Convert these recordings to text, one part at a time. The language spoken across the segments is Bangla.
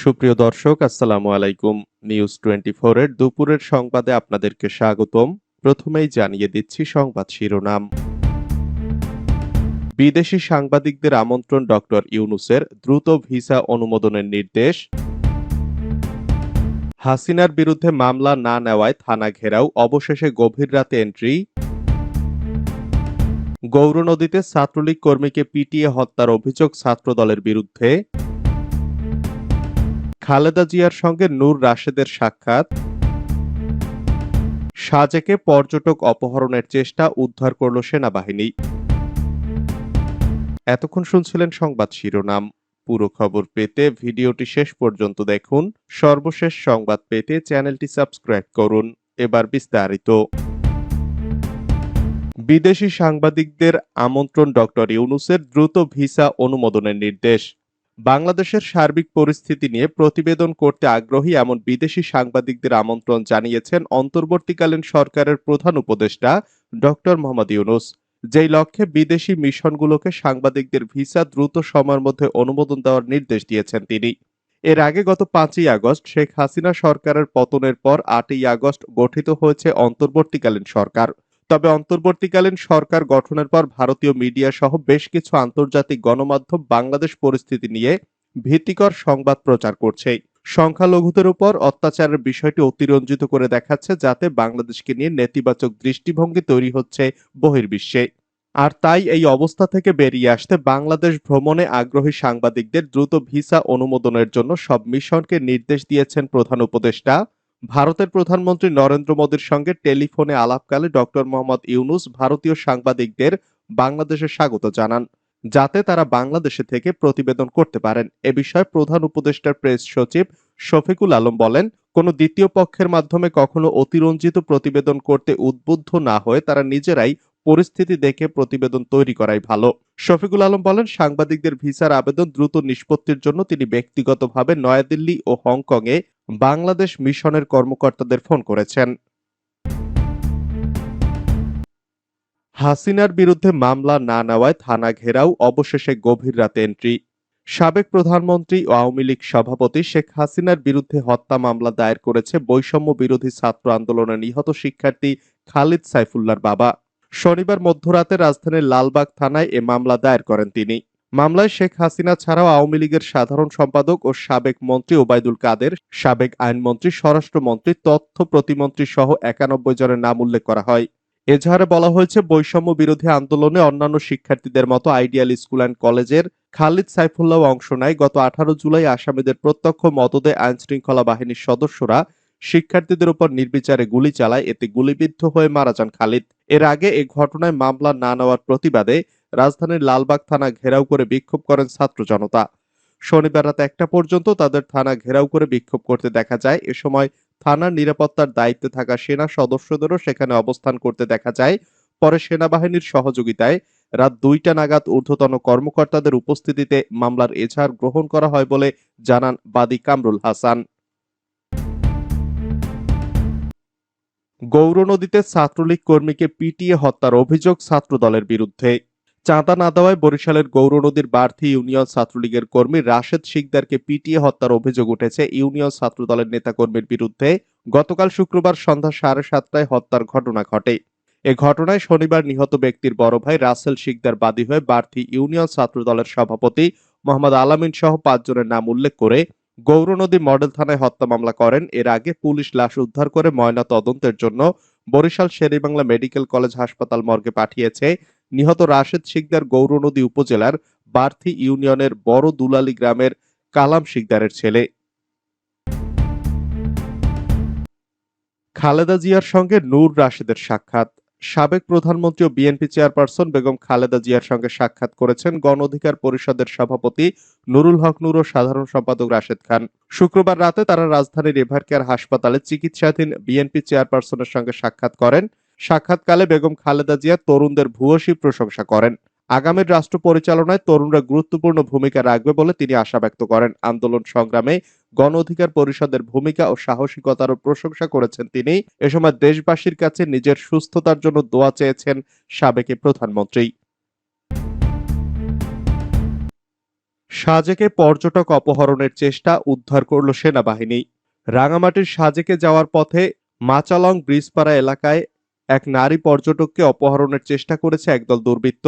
সুপ্রিয় দর্শক, আসসালামু আলাইকুম। নিউজ টোয়েন্টি এর দুপুরের সংবাদে আপনাদেরকে স্বাগতম। প্রথমেই জানিয়ে দিচ্ছি সংবাদ শিরোনাম। বিদেশি সাংবাদিকদের আমন্ত্রণ ডক্টর ইউনুসের দ্রুত ভিসা অনুমোদনের নির্দেশ। হাসিনার বিরুদ্ধে মামলা না নেওয়ায় থানা ঘেরাও, অবশেষে গভীর রাতে এন্ট্রি। গৌরনদীতে ছাত্রলীগ কর্মীকে পিটিয়ে হত্যার অভিযোগ ছাত্রদলের বিরুদ্ধে। খালেদা জিয়ার সঙ্গে নূর রাশেদের সাক্ষাৎ। সাজেকে পর্যটক অপহরণের চেষ্টা উদ্ধার করল সেনাবাহিনী। এতক্ষণ শুনছিলেন সংবাদ শিরোনাম। পুরো খবর পেতে ভিডিওটি শেষ পর্যন্ত দেখুন। সর্বশেষ সংবাদ পেতে চ্যানেলটি সাবস্ক্রাইব করুন। এবার বিস্তারিত। বিদেশি সাংবাদিকদের আমন্ত্রণ ডক্টর ইউনুসের দ্রুত ভিসা অনুমোদনের নির্দেশ। বাংলাদেশের সার্বিক পরিস্থিতি নিয়ে প্রতিবেদন করতে আগ্রহী এমন বিদেশি সাংবাদিকদের আমন্ত্রণ জানিয়েছেন অন্তর্বর্তীকালীন সরকারের প্রধান উপদেষ্টা ডক্টর মোহাম্মদ ইউনুস। যেই লক্ষ্যে বিদেশি মিশনগুলোকে সাংবাদিকদের ভিসা দ্রুত সময়ের মধ্যে অনুমোদন দেওয়ার নির্দেশ দিয়েছেন তিনি। এর আগে গত পাঁচই আগস্ট শেখ হাসিনা সরকারের পতনের পর আটই আগস্ট গঠিত হয়েছে অন্তর্বর্তীকালীন সরকার। তবে অন্তর্বর্তীকালীন সরকার গঠনের পর ভারতীয় মিডিয়া সহ বেশ কিছু আন্তর্জাতিক গণমাধ্যম বাংলাদেশ পরিস্থিতি নিয়ে ভীতিকর সংবাদ প্রচার করছে। সংখ্যালঘুদের উপর অত্যাচারের বিষয়টি অতিরঞ্জিত করে দেখাচ্ছে যাতে বাংলাদেশকে নিয়ে নেতিবাচক দৃষ্টিভঙ্গি তৈরি হচ্ছে বহির্বিশ্বে। আর তাই এই অবস্থা থেকে বেরিয়ে আসতে বাংলাদেশ ভ্রমণে আগ্রহী সাংবাদিকদের দ্রুত ভিসা অনুমোদনের জন্য সব মিশনকে নির্দেশ দিয়েছেন প্রধান উপদেষ্টা ভারতের প্রধানমন্ত্রী নরেন্দ্র মোদীর সঙ্গে টেলিফোনে আলাপকালে ডক্টর মোহাম্মদ ইউনুস ভারতীয় সাংবাদিকদের বাংলাদেশে স্বাগত জানান, যাতে তারা বাংলাদেশে থেকে প্রতিবেদন করতে পারেন। এ বিষয়ে প্রধান উপদেষ্টার প্রেস সচিব শফিকুল আলম বলেন, কোনো দ্বিতীয় পক্ষের মাধ্যমে কখনো অতিরঞ্জিত প্রতিবেদন করতে উদ্বুদ্ধ না হয়ে তারা নিজেরাই পরিস্থিতি দেখে প্রতিবেদন তৈরি করাই ভালো। শফিকুল আলম বলেন, সাংবাদিকদের ভিসার আবেদন দ্রুত নিষ্পত্তির জন্য তিনি ব্যক্তিগতভাবে নয়াদিল্লি ও হংকংয়ে বাংলাদেশ মিশনের কর্মকর্তাদের ফোন করেছেন। হাসিনার বিরুদ্ধে মামলা না নেওয়ায় থানা ঘেরাও, অবশেষে গভীর রাতে এন্ট্রি। সাবেক প্রধানমন্ত্রী ও আওয়ামী লীগ সভাপতি শেখ হাসিনার বিরুদ্ধে হত্যা মামলা দায়ের করেছে বৈষম্য বিরোধী ছাত্র আন্দোলনে নিহত শিক্ষার্থী খালিদ সাইফুল্লার বাবা। শনিবার মধ্যরাতে রাজধানীর লালবাগ থানায় এ মামলা দায়ের করেন তিনি। মামলায় শেখ হাসিনা ছাড়াও আওয়ামী লীগের সাধারণ সম্পাদক ও সাবেক মন্ত্রী ওবায়দুল কাদের, সাবেক আইনমন্ত্রী, স্বরাষ্ট্রমন্ত্রী, তথ্য প্রতিমন্ত্রী সহ একানব্বই জনের নাম উল্লেখ করা হয়। এজাহারে বলা হয়েছে, বৈষম্য বিরোধী আন্দোলনে অন্যান্য শিক্ষার্থীদের মতো আইডিয়াল স্কুল অ্যান্ড কলেজের খালিদ সাইফুল্লাহ অংশ নেয়। গত আঠারো জুলাই আসামিদের প্রত্যক্ষ মদদে আইন শৃঙ্খলা বাহিনীর সদস্যরা শিক্ষার্থীদের উপর নির্বিচারে গুলি চালায়। এতে গুলিবিদ্ধ হয়ে মারা যান খালিদ। এর আগে এ ঘটনায় মামলা না নেওয়ার প্রতিবাদে রাজধানীর লালবাগ থানা ঘেরাও করে বিক্ষোভ করেন ছাত্র জনতা। শনিবার রাত একটা পর্যন্ত তাদের থানা ঘেরাও করে বিক্ষোভ করতে দেখা যায়। এ সময় থানার নিরাপত্তার দায়িত্বে থাকা সেনা সদস্যদেরও সেখানে অবস্থান করতে দেখা যায়। পরে সেনাবাহিনীর সহযোগিতায় রাত দুইটা নাগাদ ঊর্ধ্বতন কর্মকর্তাদের উপস্থিতিতে মামলার এজাহার গ্রহণ করা হয় বলে জানান বাদী কামরুল হাসান। গৌরনদীতে ছাত্রলীগ কর্মীকে পিটিয়ে হত্যার অভিযোগ ছাত্রদলের বিরুদ্ধে। চাঁদা না দেওয়ায় বরিশালের গৌরনদীর বার্থি ইউনিয়ন ছাত্রলীগের কর্মী রাশেদ শিকদারকে পিটিয়ে হত্যার অভিযোগ উঠেছে। ইউনিয়ন ছাত্রদলের নেতাকর্মীর বিরুদ্ধে গতকাল শুক্রবার সন্ধ্যা সাড়ে সাতটায় হত্যার ঘটনা ঘটে। এ ঘটনায় শনিবার নিহত ব্যক্তির বড় ভাই রাসেল শিকদার বাদী হয়ে বার্থি ইউনিয়ন ছাত্র দলের সভাপতি মোহাম্মদ আলামিন সহ পাঁচজনের নাম উল্লেখ করে গৌরনদী মডেল থানায় হত্যা মামলা করেন। এর আগে পুলিশ লাশ উদ্ধার করে ময়না তদন্তের জন্য বরিশাল শেরিবাংলা মেডিকেল কলেজ হাসপাতাল মর্গে পাঠিয়েছে। নিহত রাশেদ শিকদার গৌরনদী উপজেলার বার্থি ইউনিয়নের বড় দুলালি গ্রামের কালাম শিকদারের ছেলে। খালেদা জিয়ার সঙ্গে নূর রাশেদের সাক্ষাৎ। সাবেক প্রধানমন্ত্রী ও বিএনপি চেয়ারপারসন বেগম খালেদা জিয়ার সঙ্গে সাক্ষাৎ করেছেন গণ অধিকার পরিষদের সভাপতি নুরুল হক নূর ও সাধারণ সম্পাদক রাশেদ খান। শুক্রবার রাতে তারা রাজধানীর এভার কেয়ার হাসপাতালে চিকিৎসাধীন বিএনপি চেয়ারপারসনের সঙ্গে সাক্ষাৎ করেন। সাক্ষাৎকালে বেগম খালেদা জিয়া তরুণদের ভূয়সী প্রশংসা করেন। আগামীর রাষ্ট্র পরিচালনায় তরুণরা গুরুত্বপূর্ণ ভূমিকা রাখবে বলে তিনি আশা ব্যক্ত করেন। আন্দোলন সংগ্রামে গণ অধিকার পরিষদের ভূমিকা ও সাহসিকতারও প্রশংসা করেছেন তিনি। এ সময় দেশবাসীর কাছে নিজের সুস্থতার জন্য দোয়া চেয়েছেন সাবেক প্রধানমন্ত্রী। সাজেকে পর্যটক অপহরণের চেষ্টা উদ্ধার করল সেনাবাহিনী। রাঙামাটির সাজেকে যাওয়ার পথে মাচালং ব্রিজপাড়া এলাকায় এক নারী পর্যটককে অপহরণের চেষ্টা করেছে একদল দুর্বৃত্ত।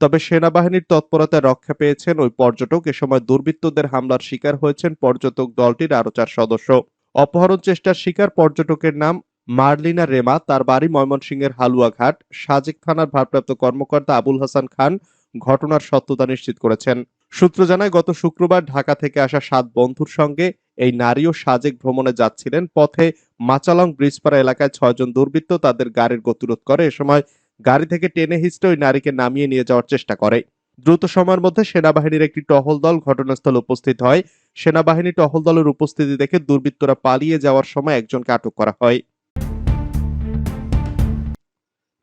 তবে সেনাবাহিনীর তৎপরতায় রক্ষা পেয়েছেন ওই পর্যটক। এ সময় দুর্বৃত্তদের হামলার শিকার হয়েছেন পর্যটক দলটির আরও চার সদস্য। অপহরণ চেষ্টার শিকার পর্যটকের নাম মার্লিনা রেমা। তার বাড়ি ময়মনসিংহের হালুয়াঘাট। সাজেক থানার ভারপ্রাপ্ত কর্মকর্তা আবুল হাসান খান ঘটনার সত্যতা নিশ্চিত করেছেন। সূত্র জানায়, গত শুক্রবার ঢাকা থেকে আসা সাত বন্ধুর সঙ্গে এই নারীও সাজেক ভ্রমণে যাচ্ছিলেন। পথে মাচালং ব্রিজপাড়া এলাকায় ছয়জন দুর্বৃত্ত তাদের গাড়ির গতিরোধ করে। এ সময় গাড়ি থেকে টেনে হিস্টে ওই নারীকে নামিয়ে নিয়ে যাওয়ার চেষ্টা করে। দ্রুত সময়ের মধ্যে সেনাবাহিনীর একটি টহল দল ঘটনাস্থলে উপস্থিত হয়। সেনাবাহিনী টহল দলের উপস্থিতি দেখে দুর্বৃত্তরা পালিয়ে যাওয়ার সময় একজনকে আটক করা হয়।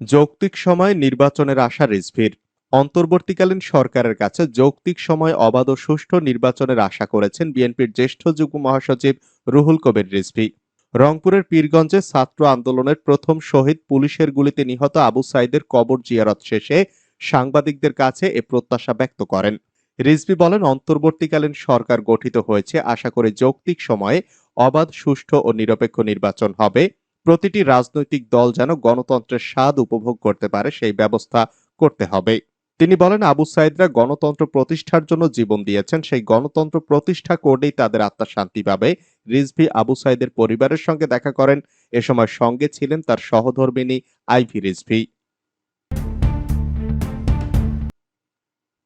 যৌক্তিক সময় নির্বাচনের আশা রিজভির। অন্তর্বর্তীকালীন সরকারের কাছে যৌক্তিক সময় অবাধ ও সুষ্ঠু নির্বাচনের আশা করেছেন বিএনপির জ্যেষ্ঠ যুগ্ম মহাসচিব রুহুল কবির রিজভি। রংপুরের পীরগঞ্জে ছাত্র আন্দোলনের প্রথম শহীদ পুলিশের গুলিতে নিহত আবু সাইদের কবর জিয়ারত শেষে সাংবাদিকদের কাছে এ প্রত্যাশা ব্যক্ত করেন। রিজভি বলেন, অন্তর্বর্তীকালীন সরকার গঠিত হয়েছে আশা করে যৌক্তিক সময়ে অবাধ, সুষ্ঠু ও নিরপেক্ষ নির্বাচন হবে। প্রতিটি রাজনৈতিক দল যেন গণতন্ত্রের স্বাদ উপভোগ করতে পারে, সেই ব্যবস্থা করতে হবে। তিনি বলেন, আবু সাইদরা গণতন্ত্র প্রতিষ্ঠার জন্য জীবন দিয়েছেন। সেই গণতন্ত্র প্রতিষ্ঠা করলেই তাদের আত্মা শান্তি পাবে। রিজভি আবু সাইদের পরিবারের সঙ্গে দেখা করেন। এ সময় সঙ্গে ছিলেন তার সহধর্মিনী আইভি রিজভি।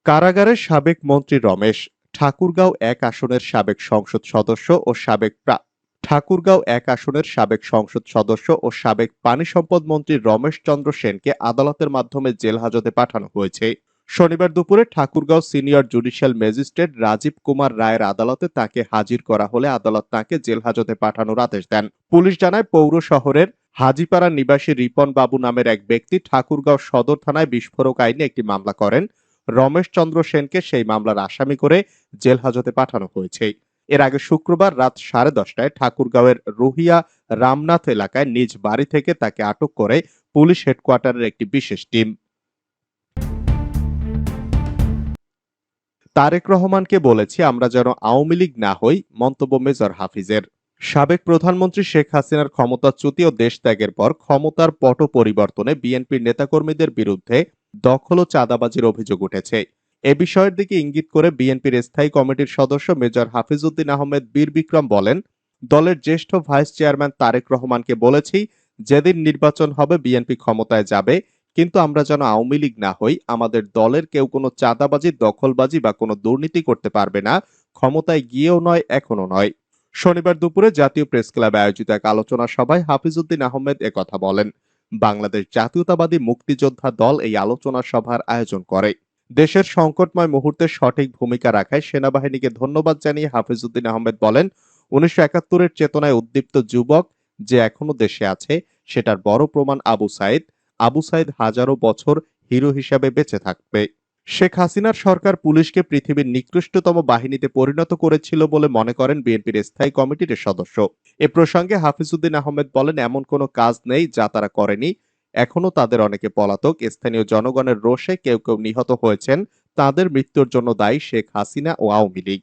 কারাগারের সাবেক মন্ত্রী রমেশ, ঠাকুরগাঁও এক আসনের সাবেক সংসদ সদস্য ও সাবেক ঠাকুরগাঁও এক আসনের সাবেক সংসদ সদস্য ও সাবেক পানি সম্পদ মন্ত্রী রমেশ চন্দ্র সেনকে আদালতের মাধ্যমে জেল হাজতে পাঠানো হয়েছে। শনিবার দুপুরে Thakurgaon senior judicial magistrate Rajib Kumar রায়ের আদালতে তাকে হাজির করা হলে আদালত তাকে জেল হাজতে পাঠানোর আদেশ দেন। পুলিশ জানায়, পৌর শহরের হাজিপাড়া নিবাসী রিপন বাবু নামের এক ব্যক্তি ঠাকুরগাঁও সদর থানায় বিস্ফোরক আইনে একটি মামলা করেন। রমেশ চন্দ্র সেনকে সেই মামলার আসামি করে জেল হাজতে পাঠানো হয়েছে। এর আগে শুক্রবার রাত সাড়ে দশটায় ঠাকুরগাঁওয়ের রুহিয়া রামনাথ এলাকায় নিজ বাড়ি থেকে তাকে আটক করে পুলিশ হেডকোয়ার্টারের একটি বিশেষ টিম। তারেক রহমানকে বলেছি, আমরা যেন আওয়ামী লীগ না হই, মন্তব্য মেজর হাফিজের। সাবেক প্রধানমন্ত্রী শেখ হাসিনার ক্ষমতাচ্যুতি ও দেশ ত্যাগের পর ক্ষমতার পট পরিবর্তনে বিএনপির নেতাকর্মীদের বিরুদ্ধে দখল ও চাঁদাবাজির অভিযোগ উঠেছে। এ বিষয়ের দিকে ইঙ্গিত করে বিএনপির স্থায়ী কমিটির সদস্য মেজর হাফিজউদ্দিন আহমেদ বীর বিক্রম বলেন, দলের জ্যেষ্ঠ ভাইস চেয়ারম্যান তারেক রহমানকে বলেছি, যেদিন নির্বাচন হবে, বিএনপি ক্ষমতায় যাবে, কিন্তু আমরা যেন আওয়ামী লীগ না হই, আমাদের দলের কেউ কোনো চাঁদাবাজি, দখলবাজি বা কোনো দুর্নীতি করতে পারবে না, ক্ষমতায় গিয়েও নয় এখনও নয়। শনিবার দুপুরে জাতীয় প্রেস ক্লাবে আয়োজিত এক আলোচনা সভায় হাফিজউদ্দিন আহমেদ একথা বলেন, বাংলাদেশ জাতীয়তাবাদী মুক্তিযোদ্ধা দল এই আলোচনা সভার আয়োজন করে। দেশের সংকটময় মুহূর্তে সঠিক ভূমিকা রাখায় সেনাবাহিনীকে ধন্যবাদ জানিয়ে হাফিজউদ্দিন আহমেদ বলেন, উনিশশো একাত্তরের চেতনায় উদ্দীপ্ত যুবক যে এখনও দেশে আছে, সেটার বড় প্রমাণ আবু সাইদ। আবু সাইদ হাজারো বছর হিরো হিসাবে বেঁচে থাকবে। শেখ হাসিনার সরকার পুলিশকে পৃথিবীর নিকৃষ্টতম বাহিনীতে পরিণত করেছিল বলে মনে করেন বিএনপির স্থায়ী কমিটির সদস্য। এ প্রসঙ্গে হাফিজউদ্দিন আহমেদ বলেন, এমন কোনো কাজ নেই যা তারা করেনি। এখনও তাদের অনেকে পলাতক। স্থানীয় জনগণের রোষে কেউ কেউ নিহত হয়েছেন। তাদের মৃত্যুর জন্য দায়ী শেখ হাসিনা ও আওয়ামী লীগ।